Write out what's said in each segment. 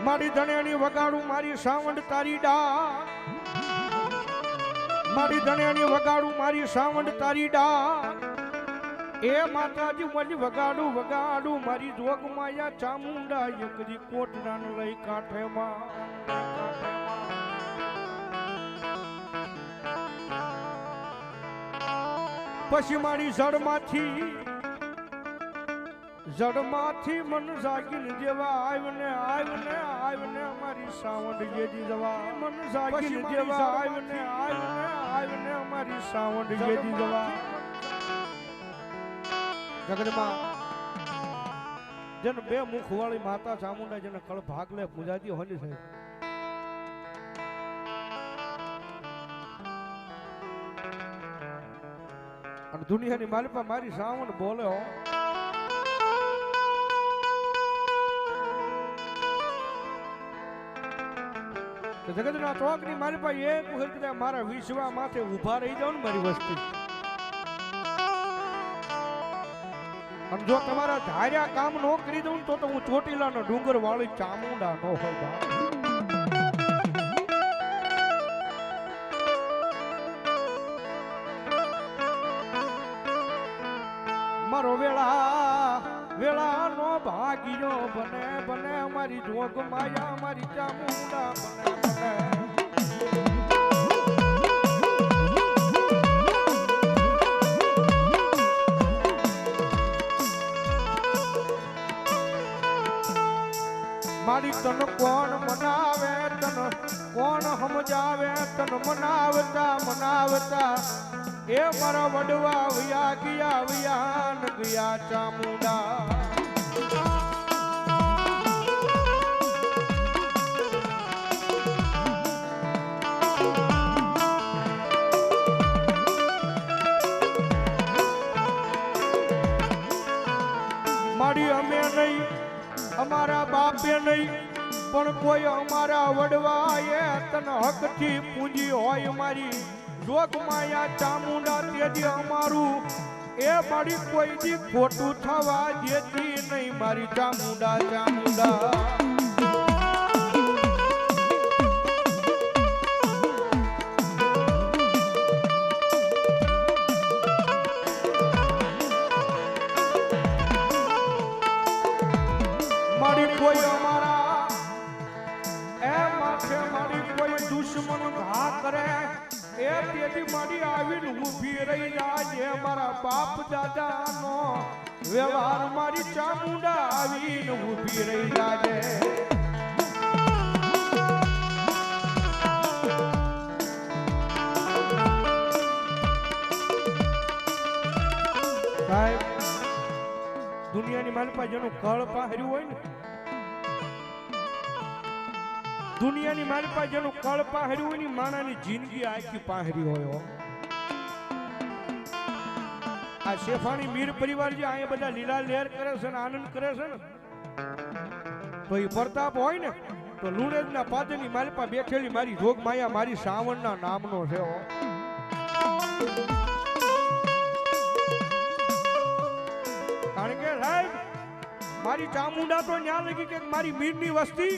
મારી ધણિયાની વગાડું, મારી સાવંડ તારી ડા મારી ધણિયાની વગાડું, મારી સાવંડ તારી ડા એ માતાજી મળી વગાડું વગાડું, મારી જોગ માયા ચામુંડા એકરી કોટડાને લઈ કાંઠેમાં. પછી મારી જડમાંથી જડમાંથી મન જાગીને જેવા આવ્યને આવ્યને આવ્યને અમારી સાવંડ જેજી જવા. મન જાગીને જેવા આવ્યને આવ્યને આવ્યને અમારી સાવંડ જેજી જવા. જગતમાં જેને બે મુખ વાળી માતા ચામુંડા જેને કળ ભાગલે પૂજાતી હોલી છે અને દુનિયાની માલિપા મારી સાવણ બોલે હો. જગતના ચોકની મારી પાસે એક વખત કદાચ મારા વિશ્વા માથે ઊભા રહી જાવ ને મારી વસ્તી. અને જો તમારા ધાર્યા કામ નો કરી દઉં તો તો હું ચોટીલાનો ડુંગર વાળી ચામુંડા નો હોય ભાગ્યો બને બને અમારી જોગ માયા મારી ચામુંડા બને બને. મારી તન કોણ મનાવે, તન કોણ સમજાવે, તન મનાવતા મનાવતા. એ મારા વડવા વ્યા ગયા વ્યાન ગયા ચામુંડા. મારી અમે નહીં, અમારા બાપે નહીં, પણ કોઈ અમારા વડવા એ તન હકથી પૂંજી હોય મારી. જોગ માયા ચામુંડા તેથી અમારું એ મારી કોઈ દી ખોટું થવા દેતી નહીં. મારી ચામુંડા ચામુંડા. વ્યવહાર મારી ચામુંડા આવીને ઊભી રહી જાજે સાહેબ, દુનિયાની માલપા જેનું કળ પાહર્યું હોય ને દુનિયાની માલપા જેનું કળ પાહર્યું હોય ને માણાની જિંદગી આખી પાહરી હોય. આ શેફાણી મીર પરિવાર જે અહીંયા બધા લીલા લહેર કરે છે ને આનંદ કરે છે ને, તો એ પ્રતાપ હોય ને, તો લુણેજના પાદરની માલપા બેઠેલી મારી જોગ માયા મારી શ્રાવણના નામનો છે કારણ કે સાહેબ, મારી ચામુંડા તો ન્યા લગી કે મારી મીરની વસ્તી,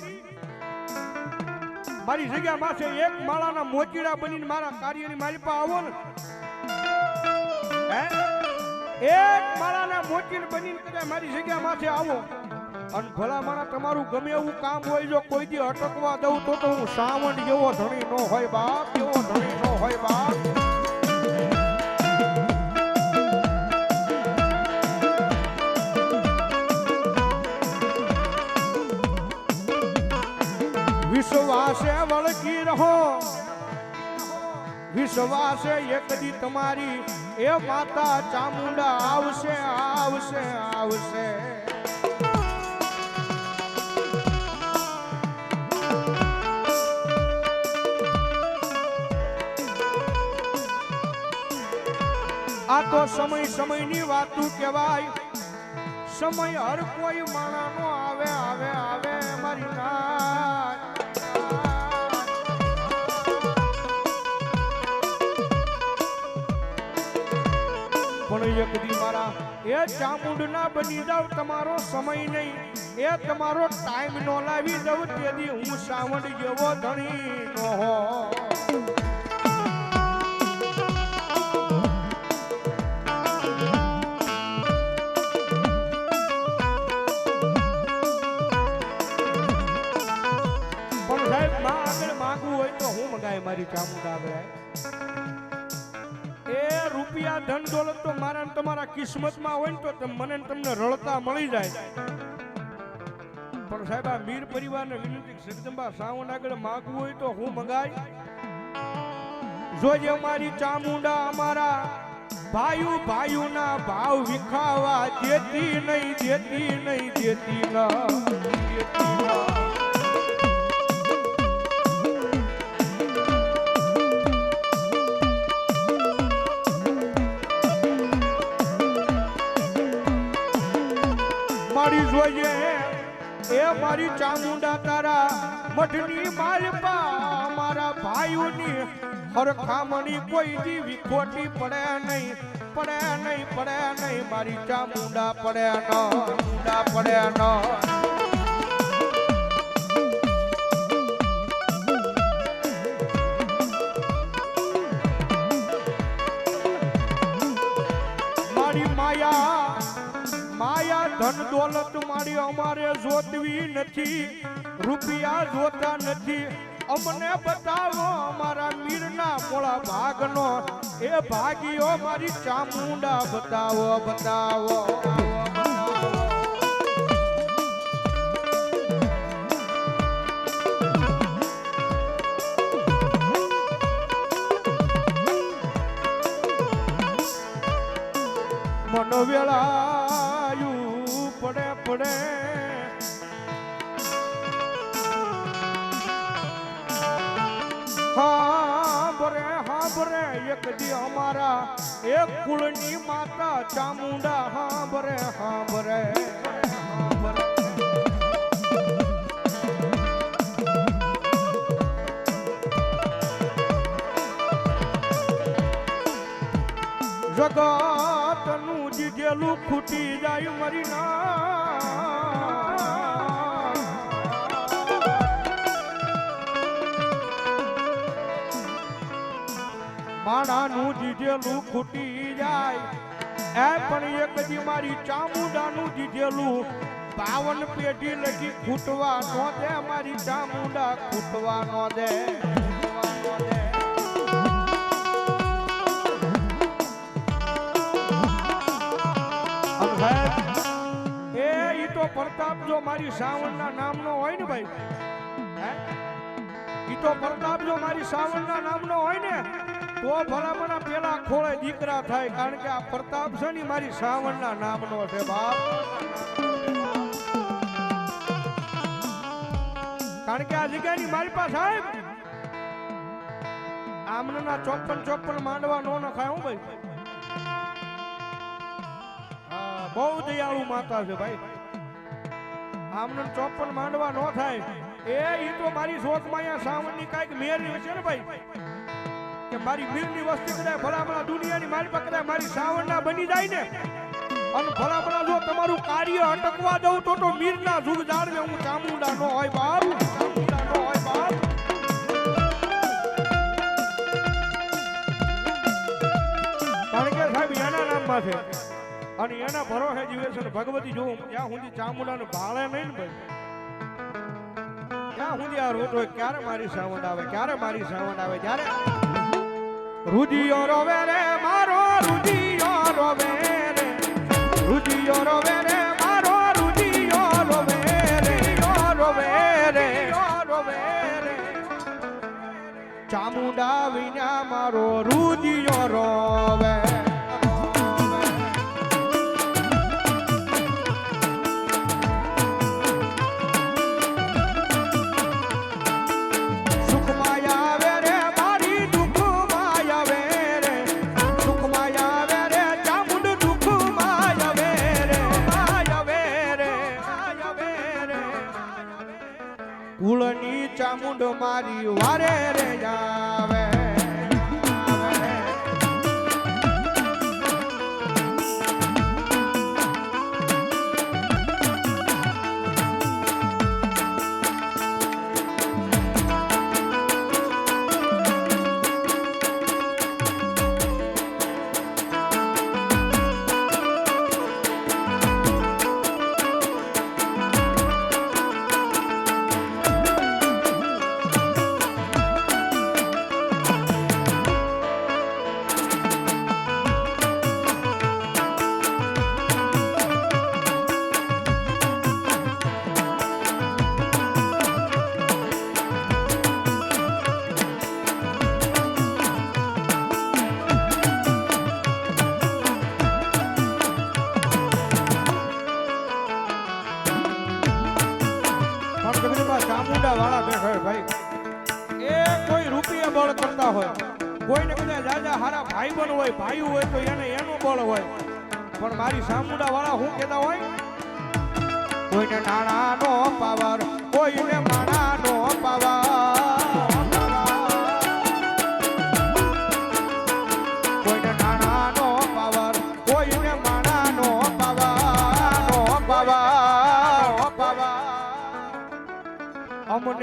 મારી જગ્યા માથે એક માળાના મોચીડા બનીને મારા કાર્યની મારી પાસે આવો ને. એક માળાના મોચીડ બનીને કદાચ મારી જગ્યા માથે આવો. અને ભલા મારા તમારું ગમે એવું કામ હોય, જો કોઈ દી અટકવા દઉં તો તો હું સાવણ જેવો ધણી નો હોય બાપ જેવો ધણી નો હોય બાપ. વિશ્વાસે વળગી રહો. વિશ્વાસે એકદી તમારી, એ માતા ચામુંડા આવશે આવશે આવશે. આ તો સમય સમયની વાતું કહેવાય. સમય હર કોઈ માણાનો આવે આવે આવે, મારી નાથ એક દી મારા, એ ચામુંડ ના બની જાવ, તમારો સમય નહીં. એ તમારો ટાઈમ નો લાવી દઉં, તેથી હું સાવંડ જેવો ધણી હો ધન દોલત તો મારા તમારા કિસ્મતમાં હોય ને તો મને તમને રળતા મળી જાય. પણ સાહેબ, આ મીર પરિવારને વિનંતી જગદંબા સાવન આગળ માગવું હોય તો હું મગાય. જોજે મારી ચામુંડા અમારા ભાયુ ભાયુના ભાવ વિખાવા દેતી નહીં દેતી નહીં, દેતી ના, દેતી ન. મારી જોઈએ. એ મારી ચામુંડા તારા મઠની માલપા મારા ભાઈઓની હરખામણી કોઈ જીવી ખોટી પડે નહીં પડે નહીં પડે નહીં. મારી ચામુંડા પડે ન પડે ન. ધન દોલત મારી અમારે જોતવી નથી, રૂપિયા જોતા નથી. અમને બતાવો અમારા મીરના મોળા ભાગનો. એ ભાગીઓ મારી ચામુંડા બતાવો બતાવો. મન વેળાયું બરે એક દી અમારા, એક કુળની માતા ચામુંડા. હાંભરે બરે હા બરે હા બરે જગતનું જીજેલું ખૂટી જાય મરી ના માણાનું જીજેલું ખૂટી જાય. એ પણ એક દી મારી ચામુંડાનું જીજેલું બાવન પેઢી લગી ખૂટવા નો દે, મારી ચામુંડા ખૂટવા નો દે એ તો પ્રતાપ જો મારી સાવણના નામનો હોય ને ભાઈ ઈ તો પ્રતાપ જો મારી સાવણના નામનો હોય ને તો ભલામણા પેલા ખોળે દીકરા થાય, કારણ કે આ પ્રતાપ છે ને મારી સાવણના નામનો છે, બાપ. કારણ કે આ જગ્યાની મારી પાસે સાહેબ આમના ચોપન ચોપન માંડવા નો નખાય, હું ભાઈ. બહુ દયાળુ માતા છે ભાઈ. આમને ચોપન માંડવા ન થાય. એ તો મારી શોધમાં અહીંયા સાવણની કાંઈક મેળવી છે ને ભાઈ. કે મારી મીરની વસ્તી કદાચ ભલામણા દુનિયાની મારી પાસે મારી સાવણના બની જાય ને. અને ભલામણા જો તમારું કાર્ય અટકવા દઉં તો તો મીરના જુગ જાળવે, હું ચામુંડા નો હોય બાપ. ચામુંડા એના નામમાં છે. અને એના ભરોસે જીવે છે ભગવતી જોઉં ત્યાં સુધી ચામુંડાને ભાળે નહીં ત્યાં સુધી આ રોજ હોય? ક્યારે મારી સાવંડ આવે? ક્યારે મારી સાવંડ આવે? જ્યારે રુદિયો રોવે રે, મારો રુદિયો રોવે રે. રુદિયો રોવે રે, મારો રુદિયો રોવે રે. રોવે રે રોવે વિના મારો રુદિયો રોવે. મારી વારે રે આવે વાળા બેઠો ભાઈ. એ કોઈ રૂપિયા બળ કરતા હોય. કોઈને કદાચ રાજા હારા ભાઈ બન હોય ભાઈ હોય, તો એને એનું બળ હોય. પણ મારી સામુડા વાળા શું કહેતા હોય? કોઈને નાણાનો પાવર, કોઈને માણાનો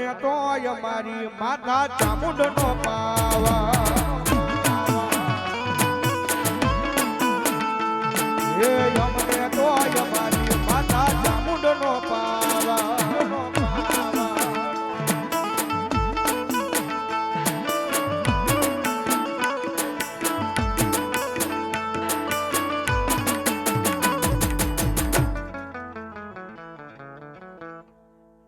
અમને તો અમારી માતા ચામુંડનો પાવર